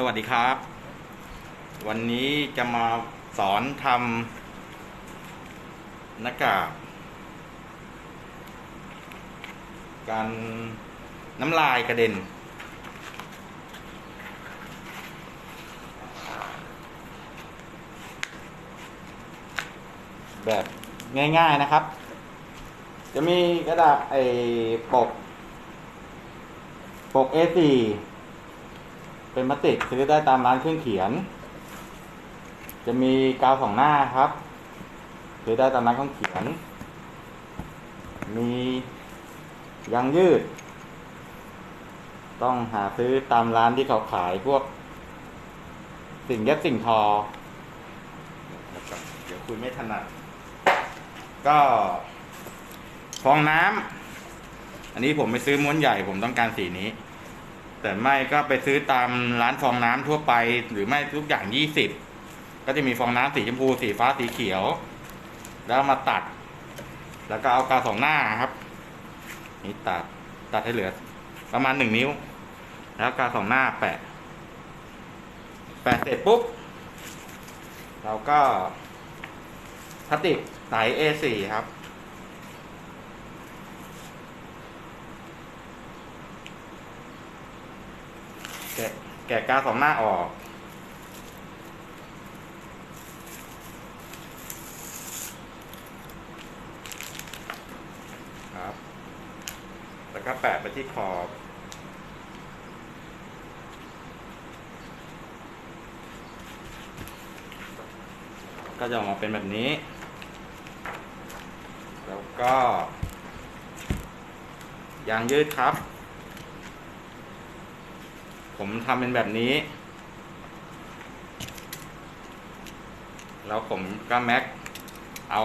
สวัสดีครับ วันนี้จะมาสอนทำหน้ากากการน้ำลายกระเด็น แบบง่ายๆนะครับ จะมีกระดาษไอ้ปก ปก A4 เป็นพลาสติซื้อได้ตามร้านเครื่องเขียน จะมีกาวสองหน้าครับซื้อได้ตามร้านเครื่องเขียน มียางยืด ต้องหาซื้อตามร้านที่เขาขายพวก สิ่งเย็บสิ่งทอเดี๋ยวคุยไม่ถนัด ก็ฟองน้ำอันนี้ผมไปซื้อม้วนใหญ่ผมต้องการสีนี้ แต่ไม่ก็ไปซื้อตามร้านฟองน้ำทั่วไป หรือไม่ทุกอย่างยี่สิบก็จะมีฟองน้ำสีชมพูสีฟ้าสีเขียว แล้วมาตัด แล้วก็เอากาวสองหน้าครับ นี่ตัดตัดให้เหลือ ประมาณหนึ่งนิ้ว แล้วกาวสองหน้าแปะ แปะเสร็จปุ๊บ เราก็พลาสติกใส A4 ครับ แกะ แกะกาสองหน้าออก ครับ แล้วก็แปะไปที่ขอบก็จะออกมาเป็นแบบนี้ แล้วก็ยางยืดครับ ผมทำเป็นแบบนี้ แล้วผมก็แม็กเอา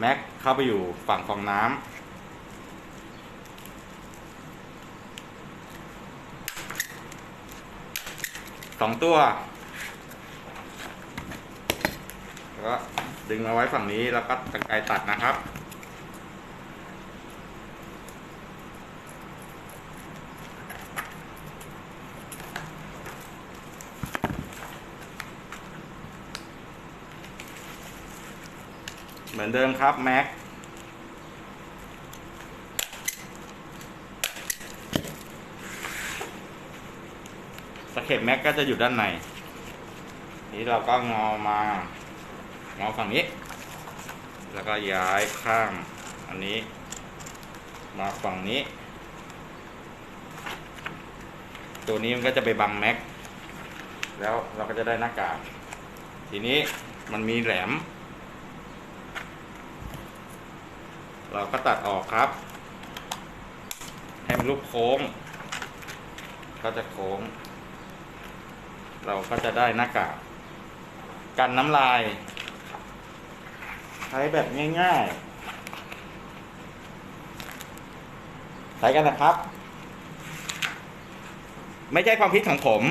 แม็กเข้าไปอยู่ฝั่งฟองน้ำสองตัว แล้วก็ดึงมาไว้ฝั่งนี้แล้วก็ตะไคร้ตัดนะครับ เหมือนเดิมครับแม็กสเก็ตแม็กก็จะอยู่ด้านในนี้เราก็งอมางอฝั่งนี้ แล้วก็ย้ายข้างอันนี้ มาฝั่งนี้ ตัวนี้มันก็จะไปบังแม็ก แล้วเราก็จะได้หน้ากาก ทีนี้มันมีแหลม เราก็ตัดออกครับ ให้มันลูกโค้ง ก็จะโค้ง เราก็จะได้หน้ากากกันน้ำลาย ใช้แบบง่ายๆ ใช้กันนะครับ ไม่ใช่ความคิดของผม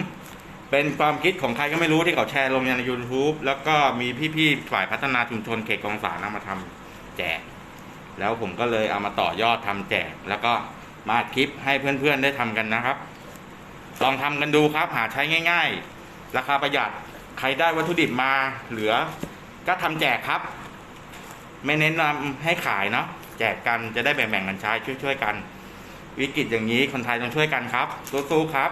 เป็นความคิดของใครก็ไม่รู้ที่เขาแชร์ลงใน YouTube แล้วก็มีพี่ๆ ฝ่ายพัฒนาชุมชนเขตกองสารนำมาทำแจก แล้วผมก็เลยเอามาต่อยอดทำแจก แล้วก็มาอัดคลิปให้เพื่อนๆได้ทำกันนะครับ ลองทำกันดูครับ หาใช้ง่าย ๆ ราคาประหยัดใครได้วัตถุดิบมาเหลือ ก็ทำแจกครับ ไม่เน้นนำให้ขายเนาะแจกกันจะได้แบ่งๆกันใช้ช่วยๆกัน วิกฤตอย่างนี้คนไทยต้องช่วยกันครับสู้ๆครับ